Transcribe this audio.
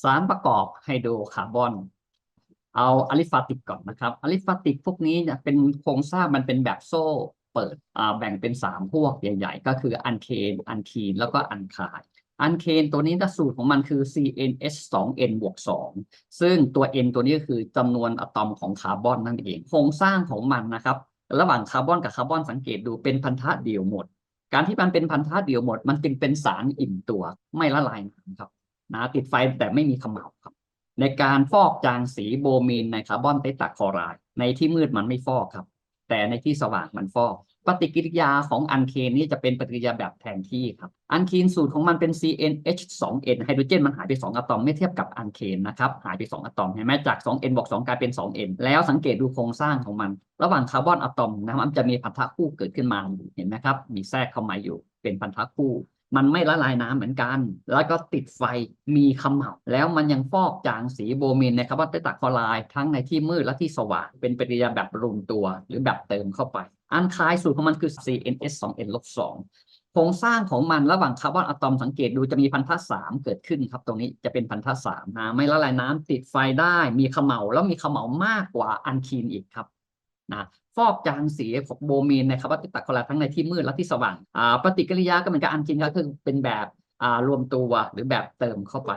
สารประกอบไฮโดรคาร์บอน เอาอะลิฟาติกก่อนนะครับอะลิฟาติกพวกนี้เนี่ยเป็นโครงสร้างมันเป็นแบบโซ่เปิดอ่าแบ่งเป็นสามพวกใหญ่ ๆ ก็คืออันเคนอันคีนแล้วก็อันคายอันเคนตัวนี้สูตรของมันคือ CnH 2 n บวก2ซึ่งตัว n ตัวนี้ก็คือจำนวนอะตอมของคาร์บอนนั่นเอง โครงสร้างของมันนะครับ ระหว่างคาร์บอนกับคาร์บอนสังเกตดูเป็นพันธะเดี่ยวหมด การที่มันเป็นพันธะเดี่ยวหมด มันจึงเป็นสารอิ่มตัวไม่ละลายน้ำครับ นะติดไฟแต่ไม่มีขมเหลาครับ ในการฟอกจางสีโบมีนในคาร์บอนไตตะคลอไรด์ในที่มืดมันไม่ฟอกครับ แต่ในที่สว่างมันฟอก ปฏิกิริยาของอันเคนนี่จะเป็นปฏิกิริยาแบบแทนที่ครับ อันเคนสูตรของมันเป็น CnH 2n ไฮโดรเจนมันหายไป 2 อะตอมไม่เทียบกับอันเคนนะครับหายไป 2 อะตอมเห็นไหมจาก 2n บวก2กลายเป็น 2n แล้วสังเกตดูโครงสร้างของมัน ระหว่างคาร์บอนอะตอมนะครับมันจะมีพันธะคู่เกิดขึ้นมาอยู่เห็นไหมครับมีแทรกเข้ามาอยู่เป็นพันธะคู่ มันไม่ละลายน้ำเหมือนกัน แล้วก็ติดไฟมีขมเหลาแล้วมันยังฟอกจางสีโบมินในคาร์บอนไตตะคลอไรด์ทั้งในที่มืดและที่สว่าง เป็นปฏิกิริยาแบบรวมตัวหรือแบบเติมเข้าไป อันคายสูตรของมันคือ CnS 2n ลบ2โครงสร้างของมันระหว่างคาร์บอนอะตอมสังเกตดูจะมีพันธะสามเกิดขึ้นครับ ตรงนี้จะเป็นพันธะสามนะไม่ละลายน้ำติดไฟได้ มีขมเหลาแล้วมีขมเหลามากกว่าอันคีนอีกครับ นะฟอกจางสีของโบมีนในคาร์บอนไตตะคลอไรด์ทั้งในที่มืดและที่สว่างปฏิกิริยาก็เหมือนกับอันกินก็คือเป็นแบบรวมตัวหรือแบบเติมเข้าไป